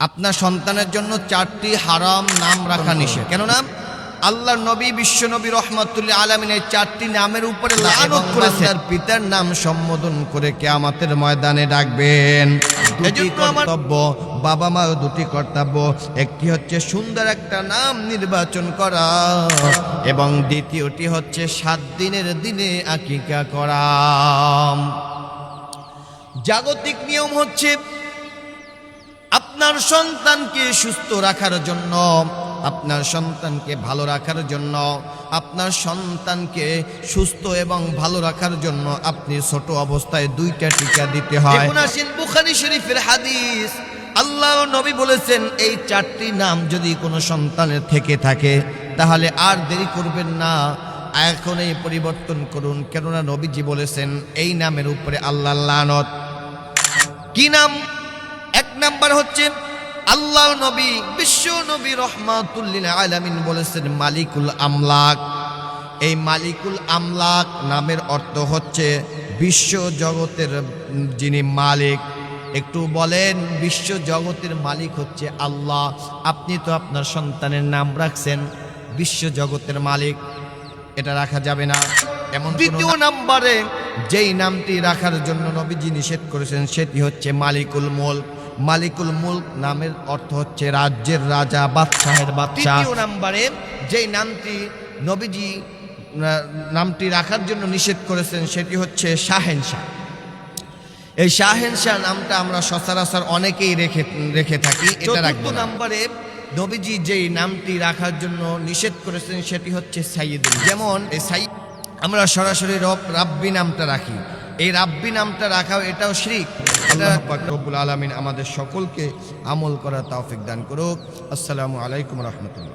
আপনার সন্তানের জন্য চারটি হারাম নাম রাখা নিষেধ। কেন নাম? আল্লাহ নবী বিশ্ব নবী রহমতুল্লাহ আলমিন এই চারটি নামের উপরে লানত করেছে তার পিতার নাম সম্বোধন করে কেয়ামতের ময়দানে ডাকবেন। কর্তব্য বাবা মা দুটি কর্তব্য। একটি হচ্ছে সুন্দর একটা নাম নির্বাচন করা এবং দ্বিতীয়টি হচ্ছে সাত দিনের দিনে আকিকা করা। জাগতিক নিয়ম হচ্ছে আপনার সন্তানকে সুস্থ রাখার জন্য, আপনার সন্তানকে ভালো রাখার জন্য, আপনার সন্তানকে সুস্থ এবং ভালো রাখার জন্য আপনি ছোট অবস্থায় দুইটা টিকা দিতে হয়। আসেন বুখারী শরীফের হাদিস, আল্লাহ নবী বলেছেন, এই চারটি নাম যদি কোনো সন্তানের থেকে থাকে, তাহলে আর দেরি করবেন না। এখন এই পরিবর্তন করুন, কেননা নবীজি বলেছেন, এই নামের উপরে আল্লাহ লানত। কি নাম? নাম্বার হচ্ছে আল্লাহ নবী বিশ্ব নবী রহমাতুল্লিল আলামিন বলেছেন মালিকুল আমলাক। এই মালিকুল আমলাক নামের অর্থ হচ্ছে বিশ্ব জগতের যিনি মালিক। একটু বলেন বিশ্ব জগতের মালিক হচ্ছে আল্লাহ। আপনি তো আপনার সন্তানের নাম রাখছেন বিশ্ব জগতের মালিক। এটা রাখা যাবে না। এমন দ্বিতীয় নাম্বারে যেই নামটি রাখার জন্য নবীজি নিষেধ করেছেন সেটি হচ্ছে মালিকুল মুলক। মালিকুল মুলক নামের অর্থ হচ্ছে রাজ্যের রাজা বাদশাহের বাদশা তৃতীয় নাম্বারে যেই নামটি নবীজি নামটি রাখার জন্য নিষেধ করেছেন সেটি হচ্ছে শাহেনশাহ। এই শাহেনশাহ নামটা আমরা সচরাচর অনেকেই রেখে রেখে থাকি এটা রাখব নাম্বারে নবীজি যেই নামটি রাখার জন্য নিষেধ করেছেন সেটি হচ্ছে সাইয়দুল যেমন এই সাই আমরা সরাসরি রব রাব্বি নামটা রাখি। এই রাব্বি নামটা রাখাও এটাও শ্রিক। রব্বুল আলমিন আমাদের সকলকে আমল করার তাফিক দান করুক। আসসালামু আলাইকুম রহমতুল্লাহ।